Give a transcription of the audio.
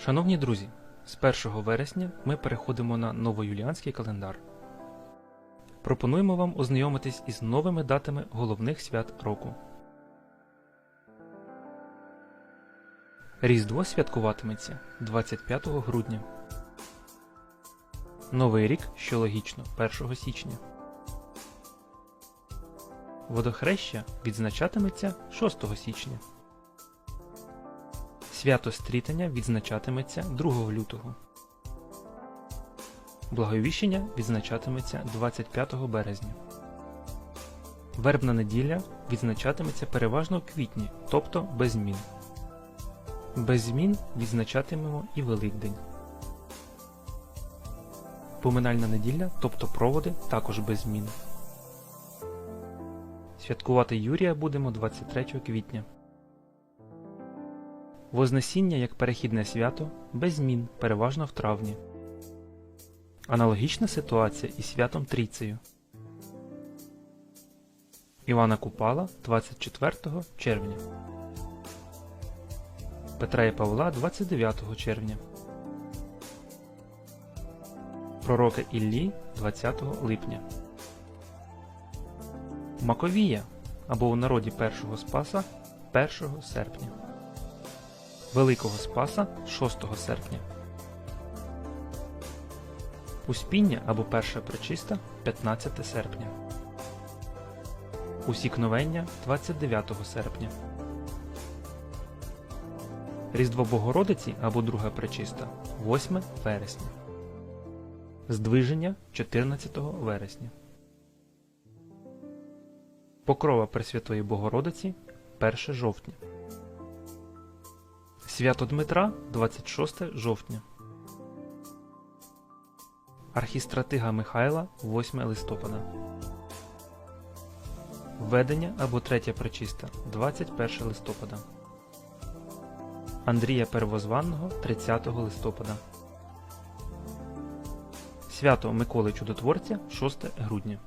Шановні друзі, з 1 вересня ми переходимо на новоюліанський календар. Пропонуємо вам ознайомитись із новими датами головних свят року. Різдво святкуватиметься 25 грудня. Новий рік, що логічно, 1 січня. Водохреща відзначатиметься 6 січня. Свято стрітання відзначатиметься 2 лютого. Благовіщення відзначатиметься 25 березня. Вербна неділя відзначатиметься переважно в квітні, тобто без змін. Без змін відзначатимемо і Великдень. Поминальна неділя, тобто проводи, також без змін. Святкувати Юрія будемо 23 квітня. Вознесіння як перехідне свято без змін, переважно в травні. Аналогічна ситуація із святом Трійцею. Івана Купала 24 червня. Петра і Павла 29 червня. Пророка Іллі 20 липня. Маковія або у народі першого Спаса 1 серпня. Великого Спаса 6 серпня. Успіння або перша причиста 15 серпня. Усікновення 29 серпня. Різдво Богородиці або друга причиста 8 вересня. Здвиження 14 вересня. Покрова Пресвятої Богородиці 1 жовтня. Свято Дмитра 26 жовтня. Архістратига Михайла 8 листопада. Введення або третя причиста 21 листопада. Андрія Первозванного 30 листопада. Свято Миколи Чудотворця 6 грудня.